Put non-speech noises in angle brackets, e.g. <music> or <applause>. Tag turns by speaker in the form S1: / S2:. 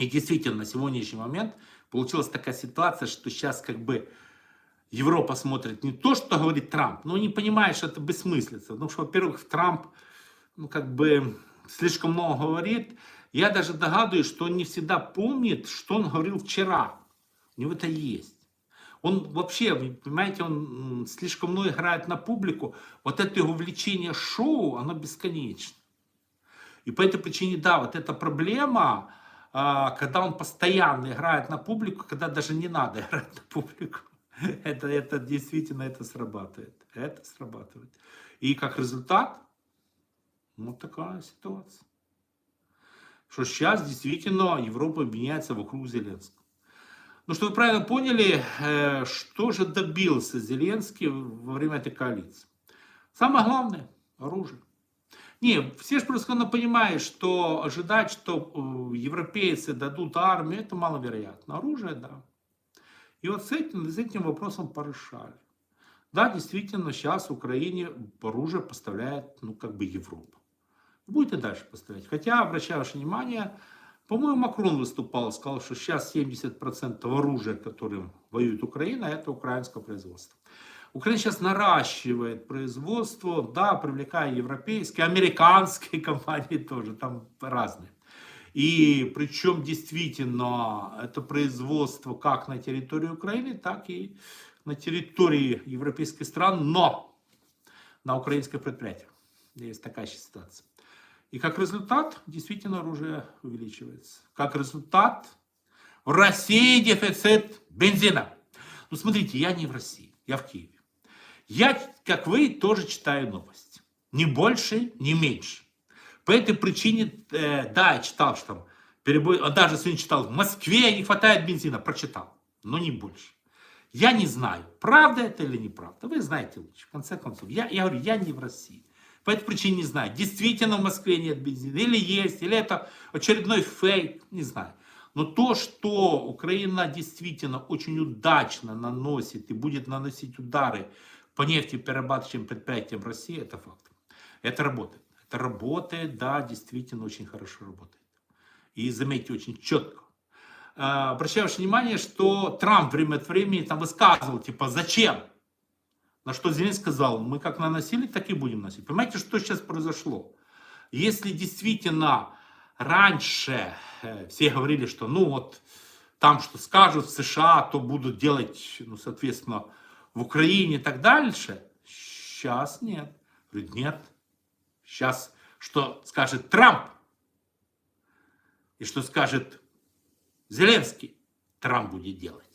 S1: И действительно, на сегодняшний момент получилась такая ситуация, что сейчас как бы Европа смотрит не то, что говорит Трамп, но не понимает, что это бессмыслица. Потому что, во-первых, Трамп, ну, как бы, слишком много говорит. Я даже догадываюсь, что он не всегда помнит, что он говорил вчера. У него это есть. Он вообще, понимаете, он слишком много играет на публику. Вот это его влечение шоу, оно бесконечно. И по этой причине, да, вот эта проблема, когда он постоянно играет на публику, когда даже не надо <laughs> играть на публику. Это, это действительно это срабатывает. Это срабатывает. И как результат, вот такая ситуация. Что сейчас действительно Европа объединяется вокруг Зеленского. Ну, что вы правильно поняли, э, что же добился Зеленский во время этой коалиции? Самое главное – оружие. Не, все же просто понимают, что ожидать, что э, европейцы дадут армию, это маловероятно. Оружие, да. И вот с этим, с этим вопросом порешали. Да, действительно, сейчас Украине оружие поставляет, ну, как бы Европа. Будет и дальше поставлять. Хотя, обращаю ваше внимание, по-моему, Макрон выступал, сказал, что сейчас 70% оружия, которым воюет Украина, это украинское производство. Украина сейчас наращивает производство, да, привлекая европейские, американские <laughs> компании тоже, там разные. И причем действительно это производство как на территории Украины, так и на территории европейских стран, но на украинское предприятие. Есть такая ситуация. И как результат, действительно, оружие увеличивается. Как результат, в России дефицит бензина. Ну, смотрите, я не в России, я в Киеве. Я, как вы, тоже читаю новости. Ни больше, ни меньше. По этой причине, э, да, я читал, что там перебой, а даже сегодня читал, в Москве не хватает бензина, прочитал, но не больше. Я не знаю, правда это или неправда. Вы знаете лучше, в конце концов. Я, я говорю, я не в России. По этой причине не знаю, действительно в Москве нет бензина, или есть, или это очередной фейк, не знаю. Но то, что Украина действительно очень удачно наносит и будет наносить удары по нефтеперерабатывающим предприятиям России, это факт. Это работает. Это работает, да, действительно очень хорошо работает. И заметьте, очень четко. А, Обращаю ваше внимание, что Трамп время от времени там высказывал, типа, зачем? На что Зеленский сказал, мы как наносили, так и будем носить. Понимаете, что сейчас произошло? Если действительно раньше э, все говорили, что ну вот там что скажут в США, то будут делать, ну, соответственно, в Украине и так дальше, сейчас нет. Говорит, нет. Сейчас что скажет Трамп и что скажет Зеленский, Трамп будет делать.